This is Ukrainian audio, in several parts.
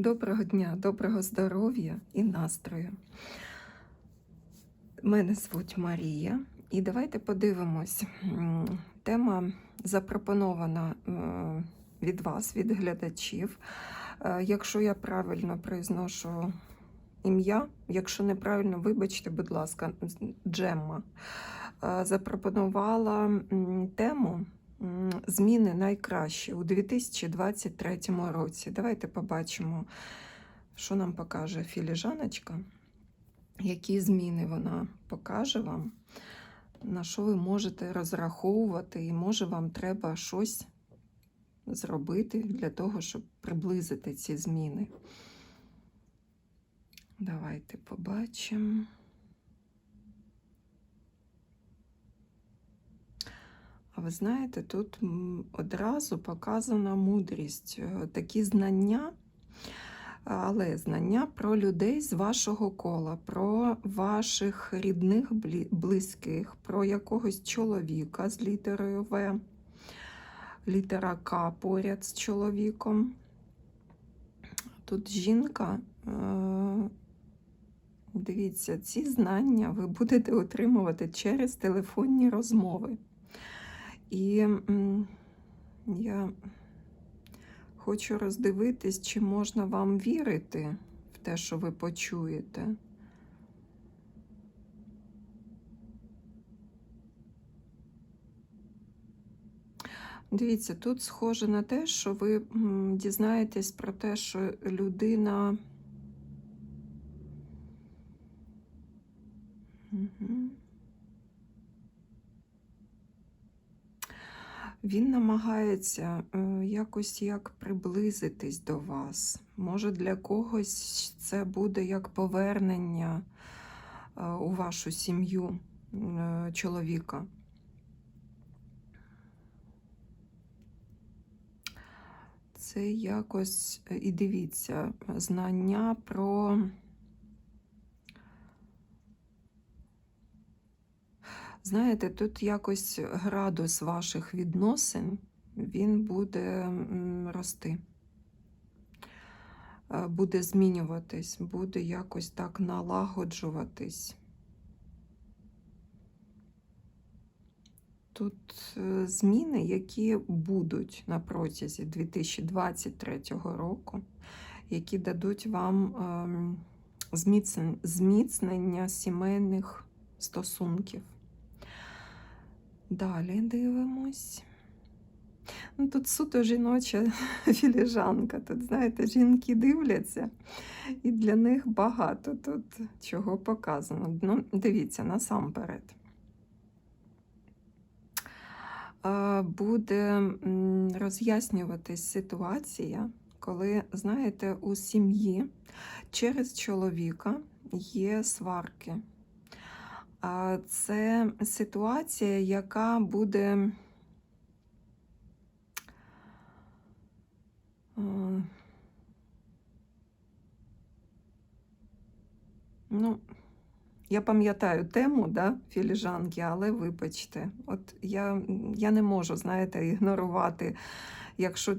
Доброго дня, доброго здоров'я і настрою. Мене звуть Марія, і давайте подивимось. Тема запропонована е, від вас, від глядачів. Е, Якщо я правильно произношу ім'я, якщо неправильно, вибачте, будь ласка, Джемма е, запропонувала тему зміни найкраще у 2023 році. Давайте побачимо, що нам покаже філіжаночка, які зміни вона покаже вам, на що ви можете розраховувати, і може вам треба щось зробити для того, щоб приблизити ці зміни. Давайте побачимо. Ви знаєте, тут одразу показана мудрість, е, такі знання, але знання про людей з вашого кола, про ваших рідних, близьких, про якогось чоловіка з літерою В, літера К поряд з чоловіком. Тут жінка. е, Дивіться, ці знання ви будете отримувати через телефонні розмови. І я хочу роздивитись, чи можна вам вірити в те, що ви почуєте. Дивіться, тут схоже на те, що ви дізнаєтесь про те, що людина. Мгм. Він намагається е, якось як приблизитись до вас. Може, для когось це буде як повернення е, у вашу сім'ю е, чоловіка. Це якось і дивіться, знання про. Знаєте, тут якось градус ваших відносин він буде рости, Е, буде змінюватись, буде якось так налагоджуватись. Тут е, зміни, які будуть на протязі 2023 року, які дадуть вам ем, зміцнення сімейних стосунків. Далі дивимось. Ну, тут суто жіноча філіжанка. Тут, знаєте, жінки дивляться, і для них багато тут чого показано. Ну, дивіться, насамперед. Е, Буде роз'яснюватись ситуація, коли, знаєте, у сім'ї через чоловіка є сварки. Це ситуація, яка буде. Ну, я пам'ятаю тему да, філіжанки, але вибачте, от я, я не можу, знаєте, ігнорувати, якщо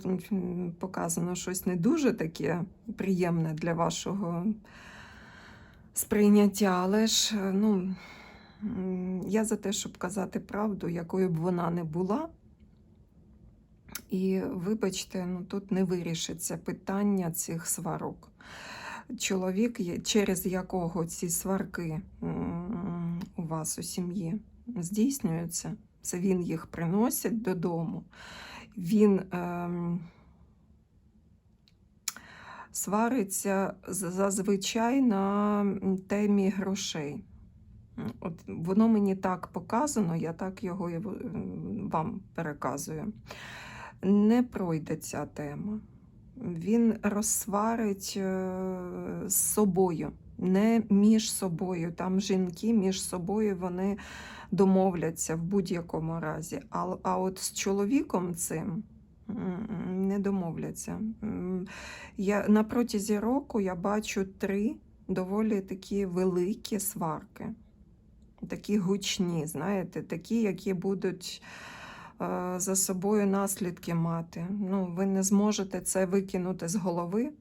показано щось не дуже таке приємне для вашого сприйняття, але ж ну, я за те, щоб казати правду, якою б вона не була. І вибачте, ну тут не вирішиться питання цих сварок. Чоловік, через якого ці сварки у вас у сім'ї здійснюються, це він їх приносить додому. Він ем, свариться зазвичай на темі грошей. От воно мені так показано, я так його і вам переказую. Не пройде ця тема. Він розсварить е, з собою, не між собою. Там жінки між собою вони домовляться в будь-якому разі. А, а от з чоловіком цим не домовляться. Я, на протязі року я бачу три доволі такі великі сварки. Такі гучні, знаєте, такі, які будуть е, за собою наслідки мати. Ну, ви не зможете це викинути з голови.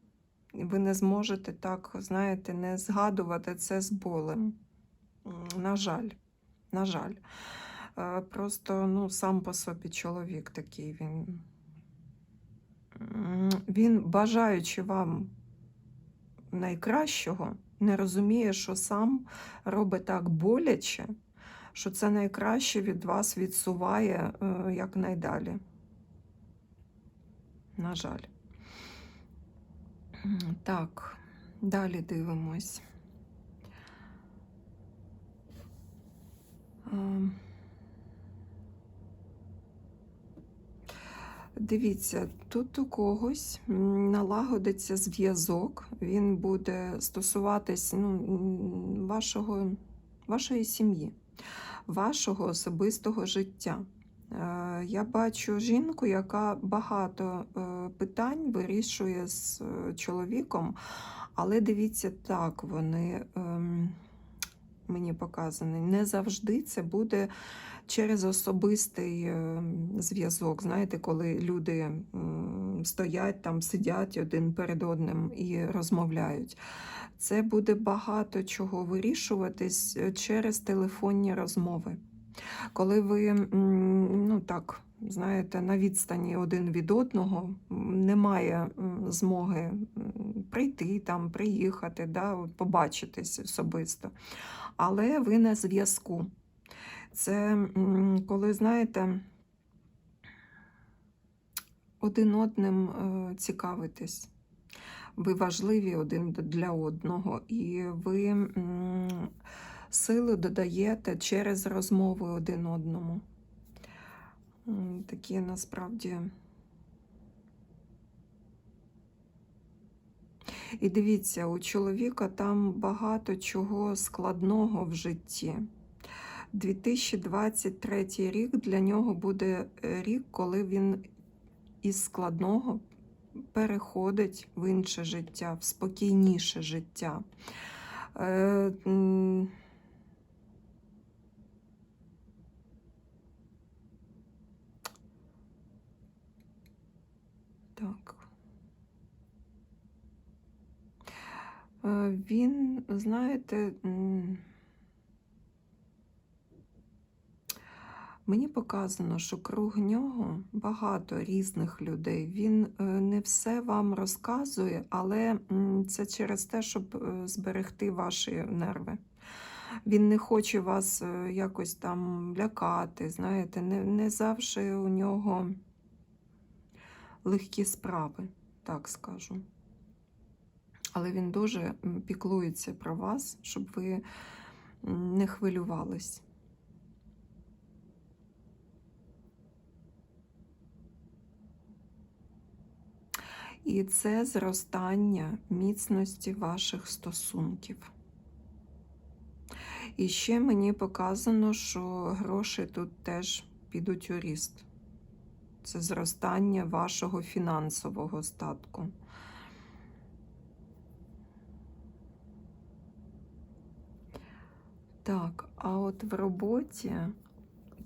ви не зможете так, знаєте, не згадувати це з болем. На жаль, на жаль. Е, Просто ну, сам по собі чоловік такий він. Він, бажаючи вам найкращого, не розуміє, що сам робить так боляче, що це найкраще від вас відсуває е, якнайдалі. На жаль. Так, далі дивимось. Дивіться, тут у когось налагодиться зв'язок, він буде стосуватись ну, вашого, вашої сім'ї, вашого особистого життя. Е, Я бачу жінку, яка багато е, питань вирішує з е, чоловіком, але дивіться, так вони ем, мені показані. Не завжди це буде через особистий е, зв'язок. Знаєте, коли люди стоять там, сидять один перед одним і розмовляють. Це буде багато чого вирішуватись е, через телефонні розмови. Коли ви ну так, знаєте, на відстані один від одного немає змоги прийти там, приїхати, да, побачитись особисто. Але ви на зв'язку. Це коли, знаєте, один одним е, цікавитесь. Ви важливі один для одного, і ви м, сили додаєте через розмови один одному. Такі насправді. І дивіться, у чоловіка там багато чого складного в житті. 2023 рік для нього буде е, рік, коли він із складного переходить в інше життя, в спокійніше життя. Е, Так. Е, Він, знаєте, мені показано, що круг нього багато різних людей. Він е, не все вам розказує, але це через те, щоб е, зберегти ваші нерви. Він не хоче вас е, якось там лякати, знаєте, не, не завжди у нього легкі справи, так скажу. Але він дуже піклується про вас, щоб ви не хвилювались. І це зростання міцності ваших стосунків. І ще мені показано, що гроші тут теж підуть у ріст. Це зростання вашого фінансового статку. Так, а от в роботі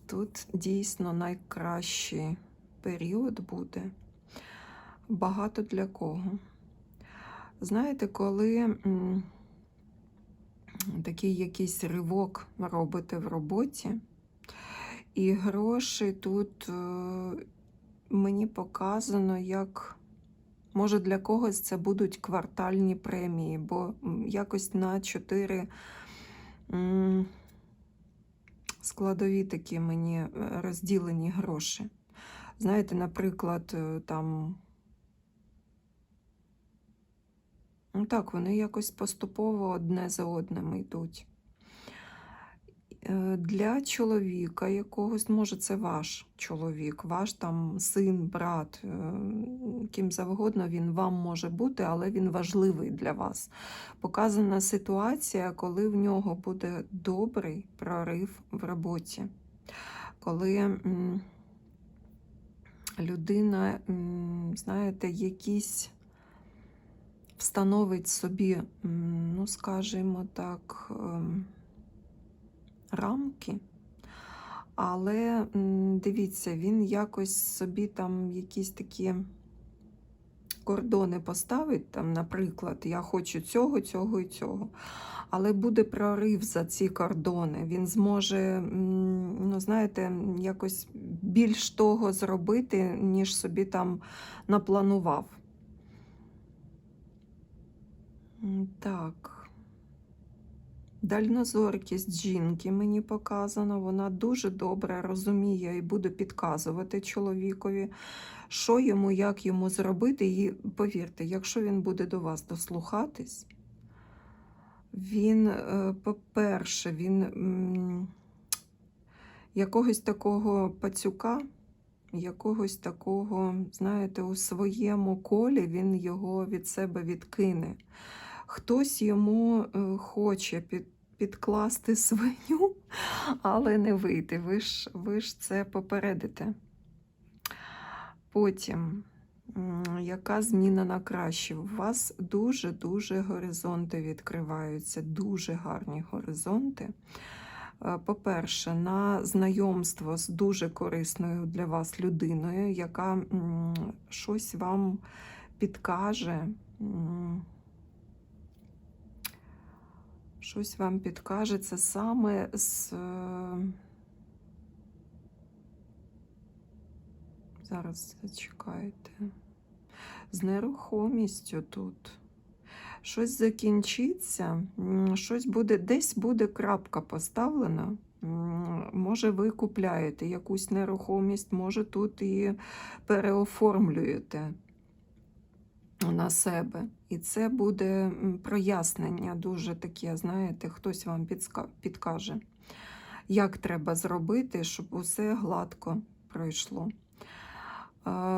тут дійсно найкращий період буде. Багато для кого. Знаєте, коли такий якийсь ривок робите в роботі, і гроші тут е, мені показано, як може для когось це будуть квартальні премії, бо якось на 4 складові такі мені е, розділені гроші. Знаєте, наприклад, е, там. Ну так, вони якось поступово одне за одним йдуть. Е, Для чоловіка якогось, може, це ваш чоловік, ваш там син, брат, е, ким завгодно він вам може бути, але він важливий для вас. Показана ситуація, коли в нього буде добрий прорив в роботі, коли людина, знаєте, якісь встановить собі, ну, скажімо так, ем, рамки, але дивіться, він якось собі там якісь такі кордони поставить, там, наприклад, я хочу цього, цього і цього. Але буде прорив за ці кордони. Він зможе, ну, знаєте, якось більш того зробити, ніж собі там напланував. Так. Дальнозоркість жінки мені показано. Вона дуже добре розуміє і буде підказувати чоловікові, що йому, як йому зробити. І повірте, якщо він буде до вас дослухатись, він, е, по-перше, він якогось такого пацюка, якогось такого, знаєте, у своєму колі він його від себе відкине. Хтось йому е, хоче під, підкласти свиню, але не вийти. Ви ж, ви ж це попередите. Потім, яка зміна на краще? У вас дуже-дуже горизонти відкриваються, дуже гарні горизонти. Е, По-перше, на знайомство з дуже корисною для вас людиною, яка щось вам підкаже. Щось вам підкаже, це саме з. Зараз зачекайте. З нерухомістю тут. Щось закінчиться, щось буде, десь буде крапка поставлена. Може, ви купляєте якусь нерухомість, може тут і переоформлюєте на себе. І це буде прояснення, дуже таке, знаєте, хтось вам підкаже, як треба зробити, щоб усе гладко пройшло.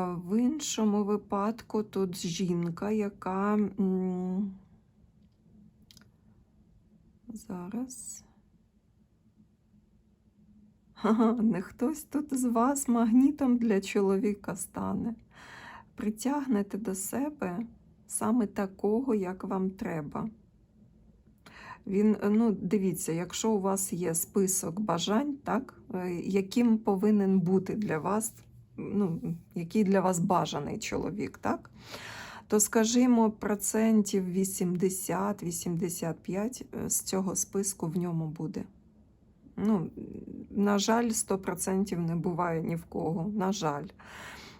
В іншому випадку тут жінка, яка зараз. Ага, не хтось тут з вас магнітом для чоловіка стане. Притягнете до себе саме такого, як вам треба. Він, ну, дивіться, якщо у вас є список бажань, так, е, яким повинен бути для вас, ну, який для вас бажаний чоловік, так? То, скажімо, процентів 80-85 е, з цього списку в ньому буде. Ну, на жаль, 100% не буває ні в кого. На жаль,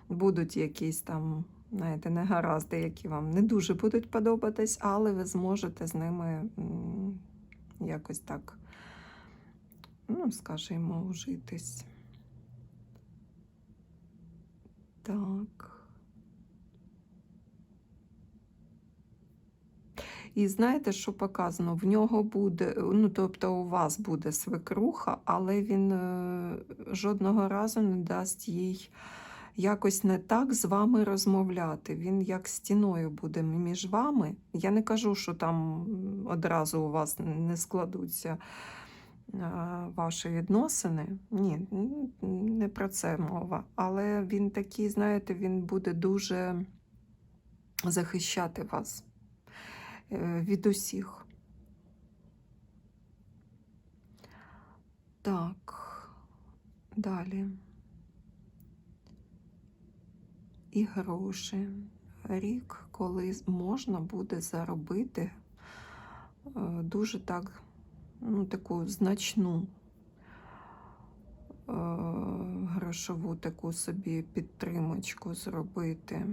будуть якісь там, знаєте, негаразди, які вам не дуже будуть подобатись, але ви зможете з ними якось так, ну, скажімо, ужитись. Так. І знаєте, що показано? В нього буде, ну тобто у вас буде свекруха, але він е, жодного разу не дасть їй якось не так з вами розмовляти. Він як стіною буде між вами. Я не кажу, що там одразу у вас не складуться ваші відносини. Ні, не про це мова. Але він такий, знаєте, він буде дуже захищати вас е, від усіх. Так, далі. І гроші. Рік, коли можна буде заробити е, дуже так, ну, таку значну е, грошову таку собі підтримочку зробити.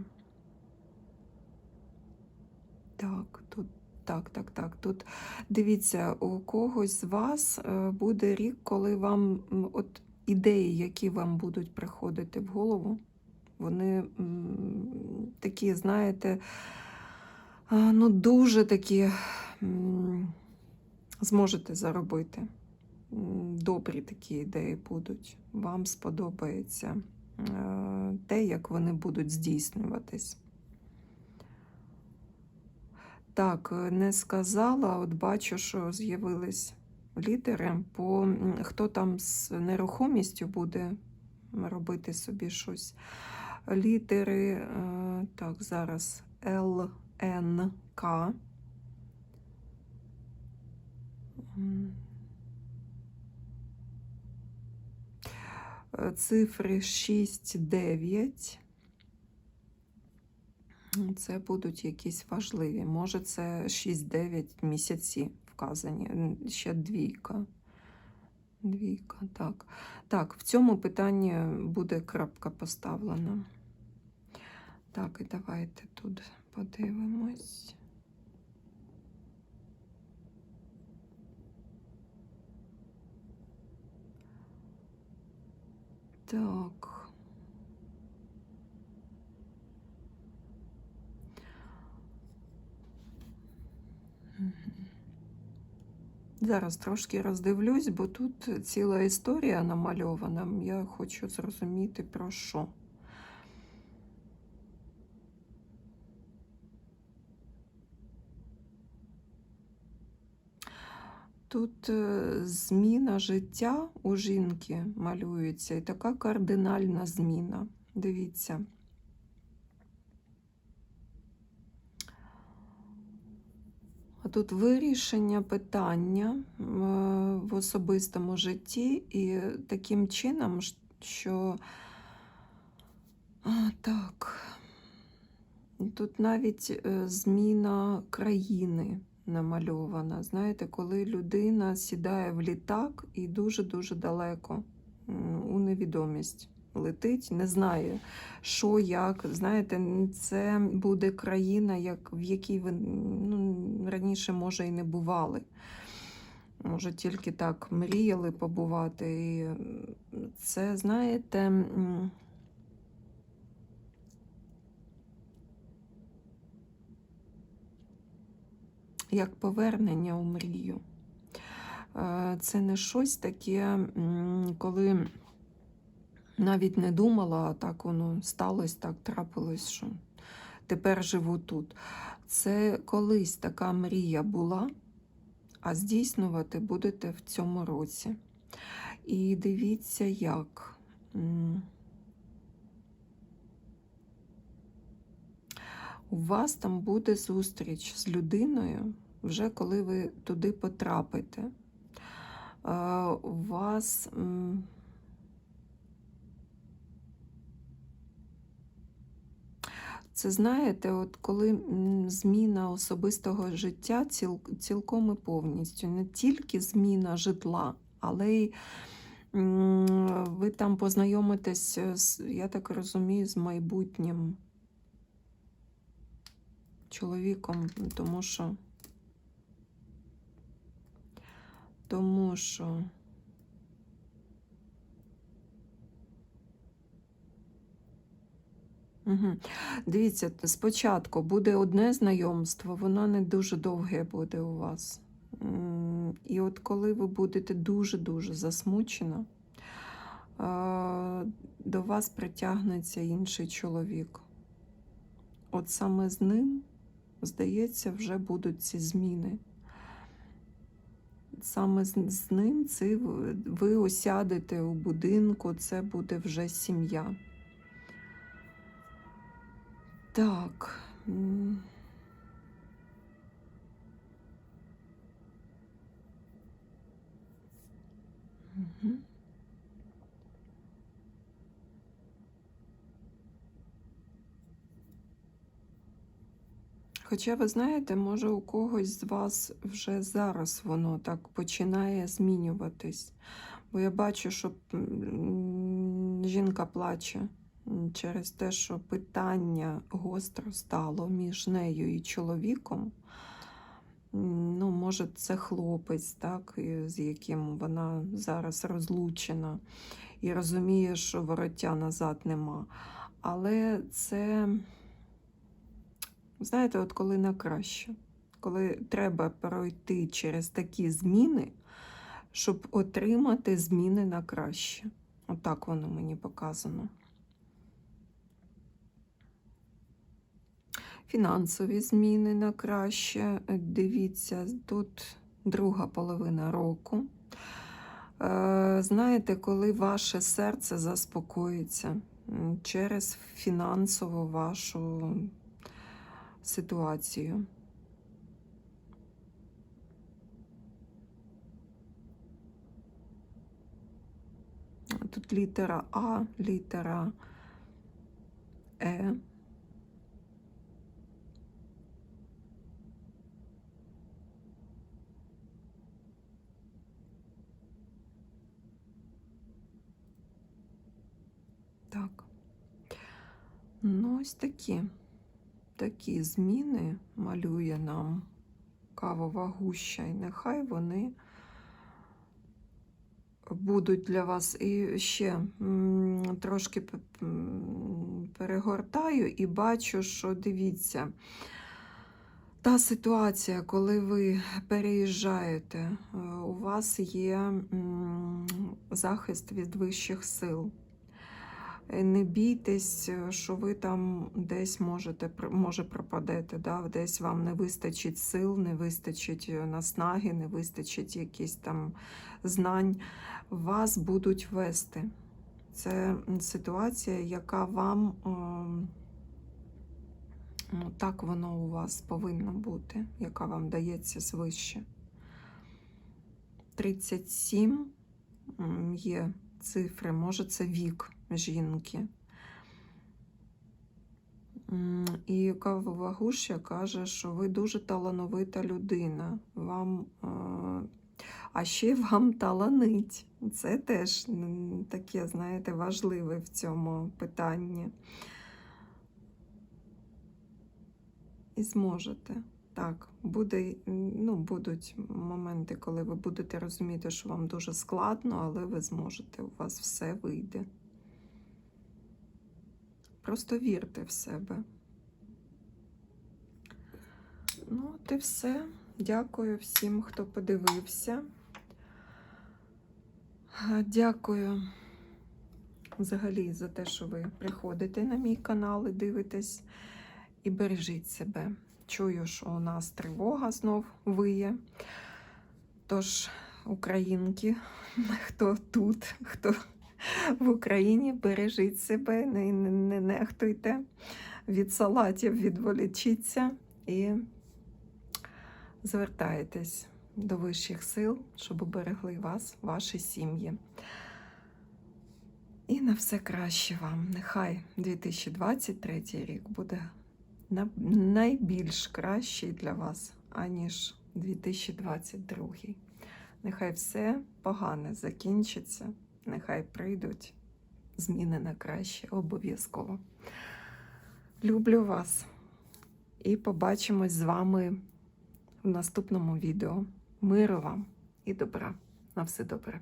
Так, тут так, так, так. Тут дивіться, у когось з вас е, буде рік, коли вам от ідеї, які вам будуть приходити в голову, вони такі, знаєте, ну дуже такі зможете заробити. Добрі такі ідеї будуть. Вам сподобається те, як вони будуть здійснюватись. Так, е, не сказала, от бачу, що з'явились літери, по м, хто там з нерухомістю буде робити собі щось. Літери, е, так, зараз Л, Н, К. Е, Цифри 6, 9. Це будуть якісь важливі. Може, це 6-9 місяці вказані. Ще двійка. Двійка, так. Так, в цьому питанні буде крапка поставлена. Так, і давайте тут подивимось. Так. Зараз трошки роздивлюсь, бо тут ціла історія намальована. Я хочу зрозуміти про що. Тут е, зміна життя у жінки малюється, і така кардинальна зміна. Дивіться. А Тут вирішення питання е, в особистому житті, і таким чином, що а, так, тут навіть е, зміна країни намальована. Знаєте, коли людина сідає в літак і дуже-дуже далеко у невідомість летить, не знає, що, як. Знаєте, це буде країна, як, в якій ви ну, раніше, може, і не бували. Може, тільки так мріяли побувати. І це, знаєте, як повернення у мрію. Е, Це не щось таке, коли навіть не думала, а так воно сталося, так трапилось, що тепер живу тут. Це колись така мрія була, а здійснювати будете в цьому році. І дивіться, як. У вас там буде зустріч з людиною, вже коли ви туди потрапите. Е, У вас. Це знаєте, от коли зміна особистого життя ціл, цілком і повністю, не тільки зміна житла, але й ви там познайомитесь, я так розумію, з майбутнім чоловіком, тому що. Тому що. Угу. Дивіться, спочатку буде одне знайомство, воно не дуже довге буде у вас. І от коли ви будете дуже-дуже засмучена, до вас притягнеться інший чоловік. От саме з ним, здається, вже будуть ці зміни. Саме з, ним це ви- осядете у будинку, це буде вже сім'я. Так. м. Хоча, ви знаєте, може у когось з вас вже зараз воно так починає змінюватись. Бо я бачу, що жінка плаче через те, що питання гостро стало між нею і чоловіком. Ну, може, це хлопець, так, з яким вона зараз розлучена і розуміє, що вороття назад нема. Але це, знаєте, от коли на краще, коли треба пройти через такі зміни, щоб отримати зміни на краще. Отак воно мені показано. Фінансові зміни на краще. Е, Дивіться, тут друга половина року. Е, Знаєте, коли ваше серце заспокоїться через фінансову вашу ситуацію. Тут літера А, літера Е. Так. Ну, ось такі. Такі зміни малює нам кавова гуща, і нехай вони будуть для вас. І ще трошки перегортаю і бачу, що дивіться. Та ситуація, коли ви переїжджаєте, е, у вас є захист від вищих сил. Е, Не бійтесь, е, що ви там десь можете може пропадете, да? десь вам не вистачить сил, не вистачить е, наснаги, не вистачить якихось там знань. Вас будуть вести. Це ситуація, яка вам ем, ну, так воно у вас повинно бути, яка вам дається свище. 37 є цифри, може це вік жінки. І кавова гуща каже, що ви дуже талановита людина. Вам, е, а ще вам таланить. Це теж таке, знаєте, важливе в цьому питанні. І зможете. Так, буде, ну, будуть моменти, коли ви будете розуміти, що вам дуже складно, але ви зможете, у вас все вийде. Просто вірте в себе. Ну, от і все. Дякую всім, хто подивився. Дякую взагалі за те, що ви приходите на мій канал і дивитесь. І бережіть себе. Чую, що у нас тривога знов виє. Тож, українки, хто тут, хто в Україні, бережіть себе, не, не, не нехтуйте від салатів, відволічіться і звертайтесь до вищих сил, щоб уберегли вас, ваші сім'ї. І на все краще вам. Нехай 2023 рік буде найбільш кращий для вас, аніж 2022. Нехай все погане закінчиться, нехай прийдуть зміни на краще обов'язково. Люблю вас і побачимось з вами в наступному відео. Миру вам і добра. На все добре.